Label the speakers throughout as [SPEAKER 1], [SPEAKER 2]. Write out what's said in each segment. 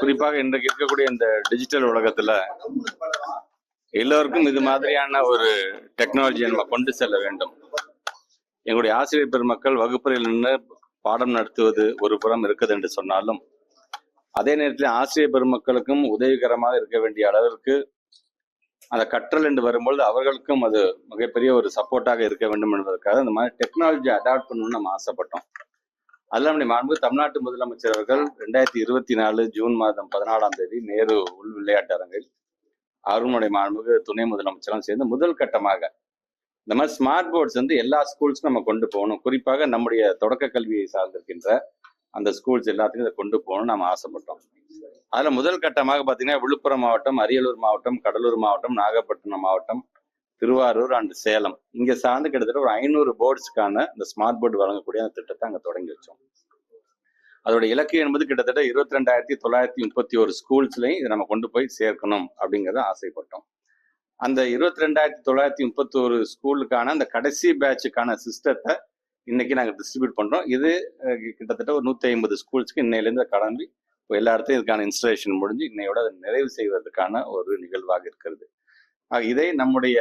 [SPEAKER 1] குறிப்பாக இன்றைக்கு இருக்கக்கூடிய இந்த டிஜிட்டல் உலகத்துல எல்லோருக்கும் இது மாதிரியான ஒரு டெக்னாலஜியை நம்ம கொண்டு செல்ல வேண்டும். எங்களுடைய ஆசிரியர் பெருமக்கள் வகுப்பறையில் நின்று பாடம் நடத்துவது ஒரு புறம் இருக்குது என்று சொன்னாலும் அதே நேரத்தில் ஆசிரியர் பெருமக்களுக்கும் உதவிகரமாக இருக்க வேண்டிய அளவிற்கு அந்த கற்றல் என்று வரும்பொழுது அவர்களுக்கும் அது மிகப்பெரிய ஒரு சப்போர்ட்டாக இருக்க வேண்டும் என்பதற்காக இந்த மாதிரி டெக்னாலஜி அடாப்ட் பண்ணணும்னு நம்ம ஆசைப்பட்டோம். அதில் நம்முடைய மாண்பு தமிழ்நாட்டு முதலமைச்சர் அவர்கள் ரெண்டாயிரத்தி இருபத்தி நாலு ஜூன் மாதம் பதினாலாம் தேதி நேரு உள் விளையாட்டு அரங்கில் அவர்களுடைய மாண்புக்கு துணை முதலமைச்சரும் சேர்ந்து முதல் கட்டமாக இந்த மாதிரி ஸ்மார்ட் போர்ட்ஸ் வந்து எல்லா ஸ்கூல்ஸ்க்கும் நம்ம கொண்டு போகணும். குறிப்பாக நம்முடைய தொடக்க கல்வியை சார்ந்திருக்கின்ற அந்த ஸ்கூல்ஸ் எல்லாத்துக்கும் இதை கொண்டு போகணும்னு நம்ம ஆசைப்பட்டோம். அதில் முதல் கட்டமாக பார்த்தீங்கன்னா விழுப்புரம் மாவட்டம் அரியலூர் மாவட்டம் கடலூர் மாவட்டம் நாகப்பட்டினம் மாவட்டம் திருவாரூர் அண்ட் சேலம். இங்கே சார்ந்து கிட்டத்தட்ட ஒரு ஐநூறு போர்ட்ஸ்க்கான இந்த ஸ்மார்ட் போர்டு வழங்கக்கூடிய அந்த திட்டத்தை அங்கே தொடங்கி வச்சோம். அதோட இலக்கு என்பது கிட்டத்தட்ட இருபத்தி ரெண்டாயிரத்தி தொள்ளாயிரத்தி முப்பத்தி ஒரு ஸ்கூல்ஸ்லையும் இதை நம்ம கொண்டு போய் சேர்க்கணும் அப்படிங்கிறத ஆசைப்பட்டோம். அந்த இருபத்தி ரெண்டாயிரத்தி தொள்ளாயிரத்தி முப்பத்தி ஒரு ஸ்கூலுக்கான அந்த கடைசி பேட்சுக்கான சிஸ்டத்தை இன்னைக்கு நாங்கள் டிஸ்ட்ரிபியூட் பண்றோம். இது கிட்டத்தட்ட ஒரு நூத்தி ஐம்பது ஸ்கூல்ஸ்க்கு இன்னையிலேருந்து கடந்து இப்போ எல்லா இடத்தையும் இதுக்கான இன்ஸ்டலேஷன் முடிஞ்சு இன்னையோட அதை நிறைவு செய்வதற்கான ஒரு நிகழ்வாக இருக்கிறது. இதை நம்முடைய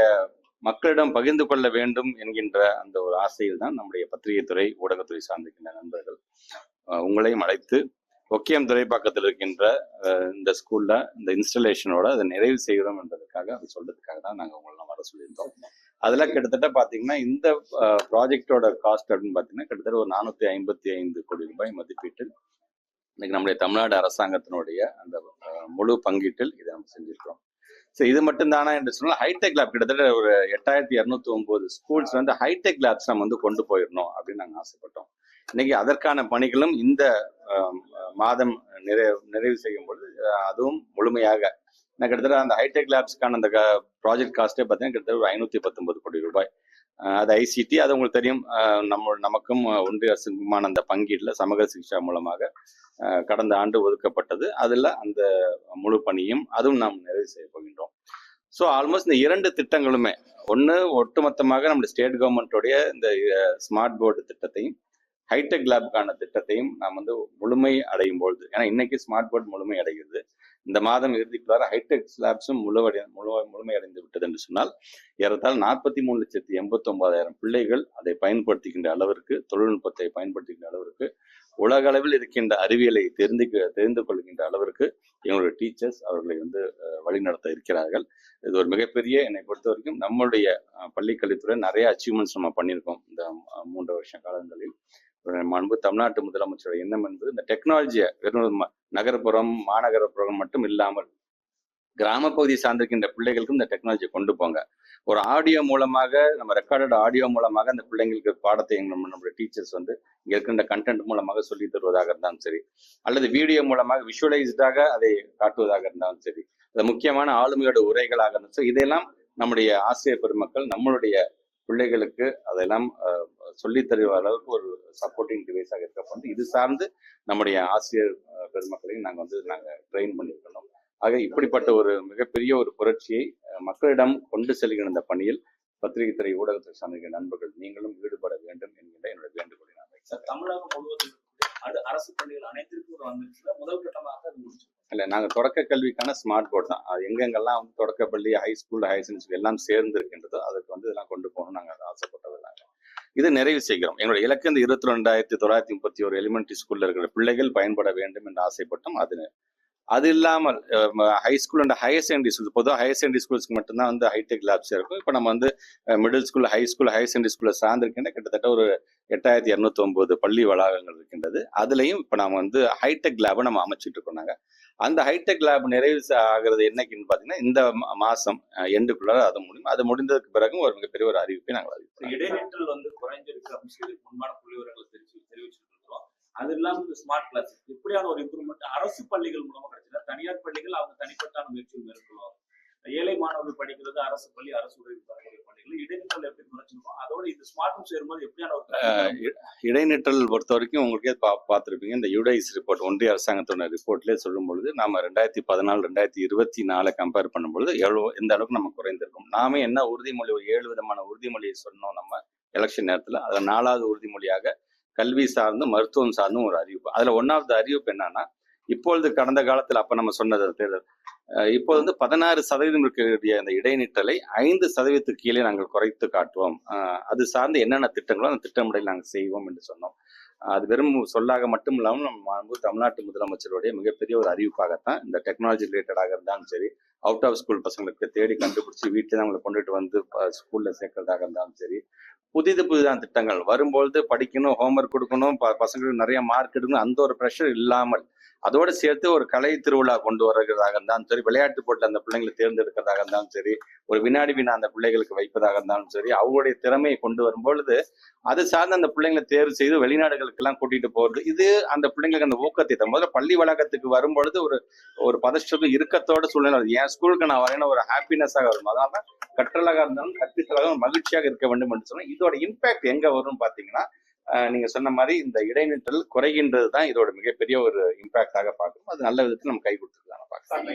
[SPEAKER 1] மக்களிடம் பகிர்ந்து கொள்ள வேண்டும் என்கின்ற அந்த ஒரு ஆசையில் தான் நம்முடைய பத்திரிகை துறை ஊடகத்துறை சார்ந்திருக்கின்ற நண்பர்கள் உங்களையும் அழைத்து ஒக்கியம் துறைப்பாக்கத்தில் இருக்கின்ற இந்த ஸ்கூல்ல இந்த இன்ஸ்டலேஷனோட அதை நிறைவு செய்கிறோம் என்பதற்காக அது சொல்றதுக்காக தான் நாங்கள் உங்களை வர சொல்லியிருந்தோம். அதெல்லாம் கிட்டத்தட்ட பார்த்தீங்கன்னா இந்த ப்ராஜெக்டோட காஸ்ட் அப்படின்னு பார்த்தீங்கன்னா கிட்டத்தட்ட ஒரு நானூற்றி ஐம்பத்தி ஐந்து கோடி ரூபாய் மதிப்பீட்டில் இன்னைக்கு நம்முடைய தமிழ்நாடு அரசாங்கத்தினுடைய அந்த முழு பங்கீட்டில் இதை நம்ம செஞ்சிருக்கிறோம். ஸோ இது மட்டும் தானா என்று சொன்னால் ஹைடெக் லேப் கிட்டத்தட்ட ஒரு எட்டாயிரத்தி இரநூத்தி ஒன்பது ஸ்கூல்ஸ் வந்து ஹைடெக் லேப்ஸ் நம்ம வந்து கொண்டு போயிடணும் அப்படின்னு நாங்கள் ஆசைப்பட்டோம். இன்னைக்கு அதற்கான பணிகளும் இந்த மாதம் நிறைவு நிறைவு செய்யும் பொழுது அதுவும் முழுமையாக நான் கிட்டத்தட்ட அந்த ஹைடெக் லேப்ஸ்க்கான அந்த ப்ராஜெக்ட் காஸ்ட்டே பார்த்தீங்கன்னா கிட்டத்தட்ட ஒரு ஐநூற்றி பத்தொன்பது கோடி ரூபாய். அது ஐசிடி அது உங்களுக்கு தெரியும். நம்ம நமக்கும் ஒன்றிய அரசுக்குமான அந்த பங்கீட்டில் சமகர சிகிச்சா மூலமாக கடந்த ஆண்டு ஒதுக்கப்பட்டது. அதில் அந்த முழு பணியும் அதுவும் நாம் நிறைவு செய்ய போகின்றோம். ஸோ ஆல்மோஸ்ட் இந்த இரண்டு திட்டங்களுமே ஒன்று ஒட்டுமொத்தமாக நம்முடைய ஸ்டேட் கவர்மெண்ட்டுடைய இந்த ஸ்மார்ட் போர்டு திட்டத்தையும் ஹைடெக் லேப்க்கான திட்டத்தையும் நாம் வந்து முழுமை அடையும் பொழுது ஏன்னா இன்னைக்கு ஸ்மார்ட் போர்டு முழுமை அடைகிறது. இந்த மாதம் இறுதிக்குள்ளார ஹைடெக் ஸ்லாப்ஸும் முழுவடை முழு முழுமையடைந்து விட்டது என்று சொன்னால் ஏறத்தால் நாற்பத்தி மூணு லட்சத்தி எண்பத்தி ஒன்பதாயிரம் பிள்ளைகள் அதை பயன்படுத்துகின்ற அளவிற்கு தொழில்நுட்பத்தை பயன்படுத்துகின்ற அளவிற்கு உலக அளவில் இருக்கின்ற அறிவியலை தெரிந்து தெரிந்து கொள்கின்ற அளவிற்கு எங்களுடைய டீச்சர்ஸ் அவர்களை வந்து வழிநடத்த இருக்கிறார்கள். இது ஒரு மிகப்பெரிய என்னை பொறுத்த வரைக்கும் நம்மளுடைய பள்ளிக்கல்வித்துறை நிறைய அச்சீவ்மெண்ட்ஸ் நம்ம பண்ணியிருக்கோம் இந்த மூன்று வருஷ காலங்களில். அன்பு தமிழ்நாட்டு முதலமைச்சரோட எண்ணம் என்பது இந்த டெக்னாலஜியை வெறும் நகர்ப்புறம் மாநகரப்புறம் மட்டும் இல்லாமல் கிராமப்பகுதியை சார்ந்திருக்கின்ற பிள்ளைகளுக்கும் இந்த டெக்னாலஜியை கொண்டு போங்க. ஒரு ஆடியோ மூலமாக நம்ம ரெக்கார்டட் ஆடியோ மூலமாக அந்த பிள்ளைங்களுக்கு பாடத்தை நம்ம நம்மளுடைய டீச்சர்ஸ் வந்து இங்கே இருக்கின்ற கண்டென்ட் மூலமாக சொல்லி தருவதாக இருந்தாலும் சரி அல்லது வீடியோ மூலமாக விஷுவலைஸ்டாக அதை காட்டுவதாக இருந்தாலும் சரி அது முக்கியமான ஆளுமையோட உரைகளாக இருந்தாலும் சரி இதையெல்லாம் நம்முடைய ஆசிரியர் பெருமக்கள் நம்மளுடைய பிள்ளைகளுக்கு அதெல்லாம் அஹ், சொல்லித் தருவ அளவுக்கு ஒரு சப்போர்ட்டிங் டிவைஸாக இருக்கப்பட்டு இது சார்ந்து நம்முடைய ஆசிரியர் பெருமக்களையும் நாங்கள் வந்து நாங்கள் ட்ரெயின் பண்ணியிருக்கணும் ஆக இப்படிப்பட்ட ஒரு மிகப்பெரிய ஒரு புரட்சியை மக்களிடம் கொண்டு செல்கிற இந்த பணியில் பத்திரிகை துறை ஊடகத்தை சார்ந்த நண்பர்கள் நீங்களும் ஈடுபட வேண்டும் என்கின்ற என்னுடைய வேண்டுகோளை நான் வைக்கிறேன்.
[SPEAKER 2] தமிழகம் முழுவதும் அரசு பள்ளிகள் அனைத்திற்கும் ஒரு வந்துருச்சுல முதல் கட்டமாக அது முடிச்சிருக்கோம்.
[SPEAKER 1] இல்ல நாங்க தொடக்க கல்விக்கான ஸ்மார்ட் போர்டு தான். அது எங்கெங்கெல்லாம் வந்து தொடக்க பள்ளி ஹை ஸ்கூல் ஹையர் செகண்டரி எல்லாம் சேர்ந்து இருக்கின்றதோ அதுக்கு வந்து இதெல்லாம் கொண்டு போகணும் நாங்க இது நிறைவு செய்கிறோம். என்னுடைய இலக்கு இந்த இருபத்தி ரெண்டாயிரத்தி தொள்ளாயிரத்தி முப்பத்தி ஒரு எலிமெண்ட்ரி ஸ்கூல்ல இருக்கிற பிள்ளைகள் பயன்பட வேண்டும் என்று ஆசைப்பட்டோம். அது அது இல்லாமல் high school and higher secondary school பொதுவாக ஹையர் செகண்டரி ஸ்கூல்ஸ்க்கு மட்டும்தான் வந்து ஹைடெக் லேப்ஸ் இருக்கும். இப்போ நம்ம வந்து middle school high school higher secondary ஸ்கூலில் சார்ந்திருக்கின்ற கிட்டத்தட்ட ஒரு எட்டாயிரத்தி இரநூத்தி ஒன்பது பள்ளி வளாகங்கள் இருக்கின்றது. அதுலேயும் இப்போ நம்ம வந்து ஹைடெக் லேபை நம்ம அமைச்சிட்டு இருக்கோம் நாங்கள் அந்த ஹைடெக் லேப் நிறைவு ஆகிறது என்னைக்குன்னு பார்த்தீங்கன்னா இந்த மா- எண்டுக்குள்ளார அது முடியும். அது முடிந்ததுக்கு பிறகு ஒரு மிகப்பெரிய ஒரு அறிவிப்பை நாங்கள் அறிவிப்போம்.
[SPEAKER 2] இடைநிற்றல் வந்து குறைஞ்சிருக்கு அப்படின்னு சொல்லி முன்மான புள்ளி விவரங்களை தெரிவிச்சு தெரிவிச்சு அது இல்லாமல் இந்த ஸ்மார்ட் கிளாஸ் இப்படியான ஒரு இம்ப்ரூவ்மெண்ட் அரசு பள்ளிகள் மூலமா கிடைச்சது? தனியார் பள்ளிகள் அவங்க தனிப்பட்டான முயற்சிகள் மேற்கொள்வாங்க. ஏழை மாணவர்கள் படிக்கிறது அரசு பள்ளி அரசு உதவி பெறக்கூடிய பள்ளிகள். இடைநிற்றல் எப்படி குறைச்சிருக்கோம்? அதோட இந்த ஸ்மார்ட் ரூம் சேரும்போது எப்படியான ஒரு
[SPEAKER 1] இடைநிற்றல் பொறுத்த வரைக்கும் உங்களுக்கே பா பார்த்துருப்பீங்க. இந்த யுடைஸ் ரிப்போர்ட் ஒன்றிய அரசாங்கத்தோட ரிப்போர்ட்லேயே சொல்லும் பொழுது நாம ரெண்டாயிரத்தி பதினாலு ரெண்டாயிரத்தி இருபத்தி நாலு கம்பேர் பண்ணும்பொழுது எவ்வளோ எந்த அளவுக்கு நம்ம குறைந்திருக்கும். நாம என்ன உறுதிமொழி ஒரு ஏழு விதமான உறுதிமொழியை சொன்னோம் நம்ம எலெக்ஷன் நேரத்தில். அதில் நாலாவது உறுதிமொழியாக கல்வி சார்ந்தும் மருத்துவம் சார்ந்தும் ஒரு அறிவிப்பு. அதில் ஒன் ஆஃப் த அறிவிப்பு என்னன்னா இப்பொழுது கடந்த காலத்தில் அப்போ நம்ம சொன்னது தேர்தல் இப்போது வந்து பதினாறு சதவீதம் இருக்கக்கூடிய அந்த இடைநிற்றலை ஐந்து சதவீதத்துக்கு கீழே நாங்கள் குறைத்து காட்டுவோம். அது சார்ந்து என்னென்ன திட்டங்களோ அந்த திட்டமிடல் நாங்கள் செய்வோம் என்று சொன்னோம். அது வெறும் சொல்லாக மட்டும் இல்லாமல் நம்ம தமிழ்நாட்டு முதலமைச்சருடைய மிகப்பெரிய ஒரு அறிவிப்பாகத்தான் இந்த டெக்னாலஜி ரிலேட்டடாக இருந்தாலும் சரி அவுட் ஆஃப் ஸ்கூல் பசங்களுக்கு தேடி கண்டுபிடிச்சி வீட்டில் அவங்களை கொண்டுட்டு வந்து ஸ்கூல்ல சேர்க்கறதாக இருந்தாலும் சரி புதிது புதிதான திட்டங்கள் வரும்பொழுது படிக்கணும் ஹோம்ஒர்க் கொடுக்கணும் ப- பசங்களுக்கு நிறைய மார்க் எடுக்கணும் அந்த ஒரு ப்ரெஷர் இல்லாமல் அதோடு சேர்த்து ஒரு கலை திருவிழா கொண்டு வருகிறதாக இருந்தாலும் சரி விளையாட்டு போட்டில் அந்த பிள்ளைங்களை தேர்ந்தெடுக்கிறதாக இருந்தாலும் சரி ஒரு வினாடி வினா அந்த பிள்ளைகளுக்கு வைப்பதாக இருந்தாலும் சரி அவங்களுடைய திறமையை கொண்டு வரும்பொழுது அது சார்ந்து அந்த பிள்ளைங்களை தேர்வு செய்து வெளிநாடுகளுக்கு எல்லாம் கூட்டிட்டு போகிறது இது அந்த பிள்ளைங்களுக்கு அந்த ஊக்கத்தை முதல்ல பள்ளி வளாகத்துக்கு வரும்பொழுது ஒரு ஒரு பதஷ்டம் இறுக்கத்தோட சூழ்நிலை ஏன் ஸ்கூலுக்கு நான் வரேன்னு ஒரு ஹாப்பினஸாக வரும். அதனால தான் கற்றலாக இருந்தாலும் கற்பித்தலாக மகிழ்ச்சியாக இருக்க வேண்டும் என்று சொன்னா இதோட இம்பாக்ட் எங்க வரும்னு பாத்தீங்கன்னா ஆஹ் நீங்க சொன்ன மாதிரி இந்த இடைநிற்றல் குறைகின்றது தான் இதோட மிகப்பெரிய ஒரு இம்பாக்டாக பார்க்கணும் அது நல்ல விதத்தில் நம்ம கை கொடுத்துருக்காங்க பார்க்கலாம்.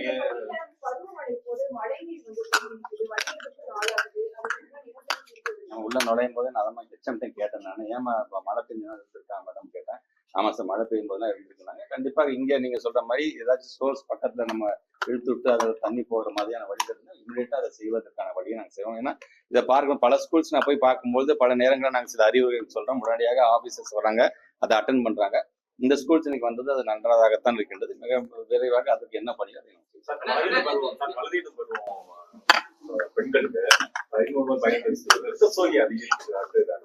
[SPEAKER 1] உள்ள நுழையும் போது நான் அதமாக ஹெச்எம்டையும் கேட்டேன் நான். ஏமா மழை பெஞ்சா இருந்திருக்கா மேடம் கேட்டேன். ஆமா சார் மழை பெய்யும் போதெல்லாம் இருந்திருக்காங்க கண்டிப்பாக இங்கே நீங்க சொல்ற மாதிரி ஏதாச்சும் சோர்ஸ் பக்கத்தில் நம்ம இழுத்து விட்டு அதில் தண்ணி போகிற மாதிரியான வழி இருந்தால் இமீடியட்டாக அதை செய்வதற்கான வழியை நாங்கள் செய்வோம். ஏன்னா இதை பார்க்கணும் பல ஸ்கூல்ஸ் நான் போய் பார்க்கும்போது பல நேரங்களில் நாங்கள் சில அறிவுரைகள் சொல்றோம். உடனடியாக ஆஃபீஸர்ஸ் வராங்க அதை அட்டன் பண்றாங்க. இந்த ஸ்கூல்ஸ் இன்னைக்கு வந்தது அது நன்றாகத்தான் இருக்கின்றது. மிக விரைவாக அதுக்கு என்ன பணி அதை
[SPEAKER 2] பெண்களுக்கு. ஐநூறு பயன்படுத்தி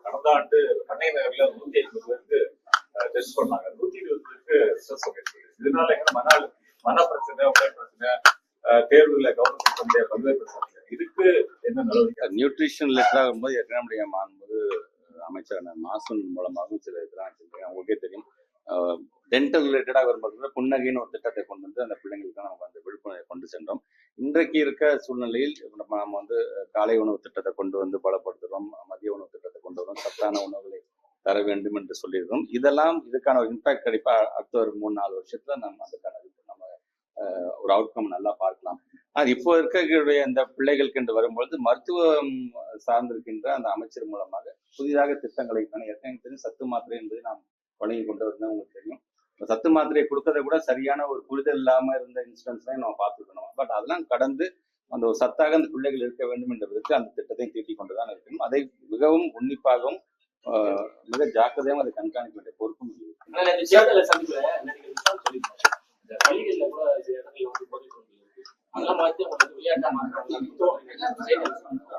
[SPEAKER 2] கடந்த ஆண்டு பண்ணை நகரில் நூத்தி ஐம்பது டெஸ்ட் பண்ணாங்க நூத்தி இருபது பேருக்கு ரத்தசோகை இருக்குது இதனால எங்க மன மன பிரச்சனை உடல் பிரச்சனை தேர்வுல கவனம் கவனிக்க முடியாத பல்வேறு பிரச்சனை இதுக்கு என்ன நடவடிக்கை?
[SPEAKER 1] நியூட்ரிஷன் லெட்டர் ஆகும்போது ஏற்கனவே நம்முடைய அமைச்சரான மாசன் மூலமாகவும் சில இதெல்லாம் வச்சிருக்கேன் உங்களுக்கே தெரியும். டென்டல் ரிலேட்டடாக வரும்போது புன்னகைன்னு ஒரு திட்டத்தை கொண்டு வந்து அந்த பிள்ளைங்களுக்கு நம்ம அந்த விழிப்புணர்வை கொண்டு சென்றோம். இன்றைக்கு இருக்க சூழ்நிலையில் நம்ம நம்ம வந்து காலை உணவு திட்டத்தை கொண்டு வந்து பலப்படுத்துகிறோம் மதிய உணவு திட்டத்தை கொண்டு வரோம் சத்தான உணவுகளை தர வேண்டும் என்று சொல்லியிருக்கோம். இதெல்லாம் இதுக்கான ஒரு இம்பாக்ட் கிடைப்பா அடுத்த ஒரு மூணு நாலு வருஷத்துல நம்ம அதுக்கான இது நம்ம அஹ், ஒரு அவுட்கம் நல்லா பார்க்கலாம். ஆனால் இப்போ இருக்கக்கூடிய இந்த பிள்ளைகளுக்கு என்று வரும்பொழுது மருத்துவம் சார்ந்திருக்கின்ற அந்த அமைச்சர் மூலமாக புதிதாக திட்டங்களை ஏற்கனவே தெரியும் சத்து மாத்திரை என்பதை நாம் வழங்கி கொண்டு வரணும் உங்களுக்கு தெரியும். சத்து மாத்திரையை கொடுக்கறத கூட சரியான ஒரு புரிதல் இல்லாமல் இருந்த இன்சிடென்ட்ஸ்லாம் நம்ம பார்த்துக்கணும் பட் அதெல்லாம் கடந்து அந்த ஒரு சத்தாக அந்த பிள்ளைகள் இருக்க வேண்டும் என்ற விதத்தில் அந்த திட்டத்தை தீட்டிக் கொண்டுதான் இருக்கணும். அதை மிகவும் உன்னிப்பாகவும் மிக ஜாக்கிரதையாகவும் அதை கண்காணிக்க வேண்டிய பொறுப்பும் இருக்கு.
[SPEAKER 3] ஆனா இந்த தேர்தலை சந்திப்புல நடிகர் விஷால் சொல்லியிருந்தாரு. இந்த பள்ளிகள்ல கூட சில இடங்கள்ல வந்து போதைப் பொருட்கள் இருக்கு. அதெல்லாம் மாத்தி அவங்களுக்கு விளையாட்டா மாற்றணும்.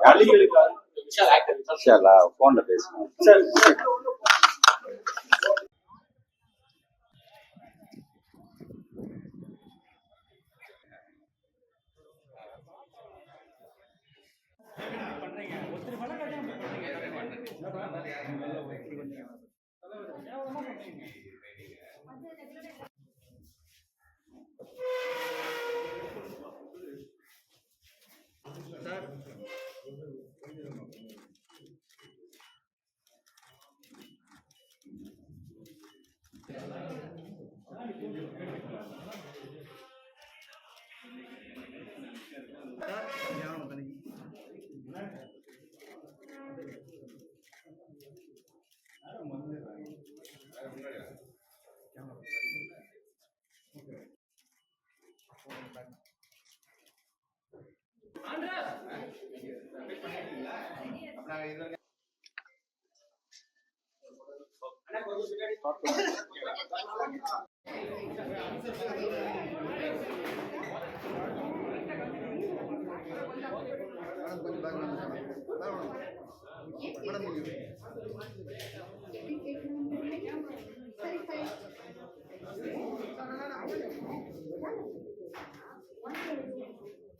[SPEAKER 3] பள்ளிகளுக்கு வந்து இந்த விஷால் ஆக்டர் விஷால்
[SPEAKER 1] இன்ஷா போன்ல பேசணும்
[SPEAKER 3] சார்.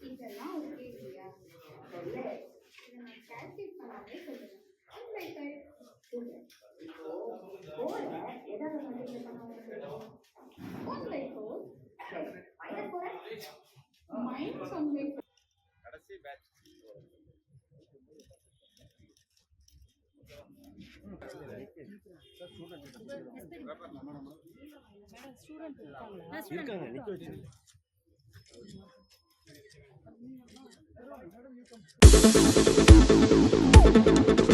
[SPEAKER 4] இதெல்லாம் ஒரு கேள்வியா? இல்ல நான் calculate பண்ணாலே சொல்லுவேன் போல ஏதாவது
[SPEAKER 5] இருக்காங்க நிக்க வச்சு Madam, you come.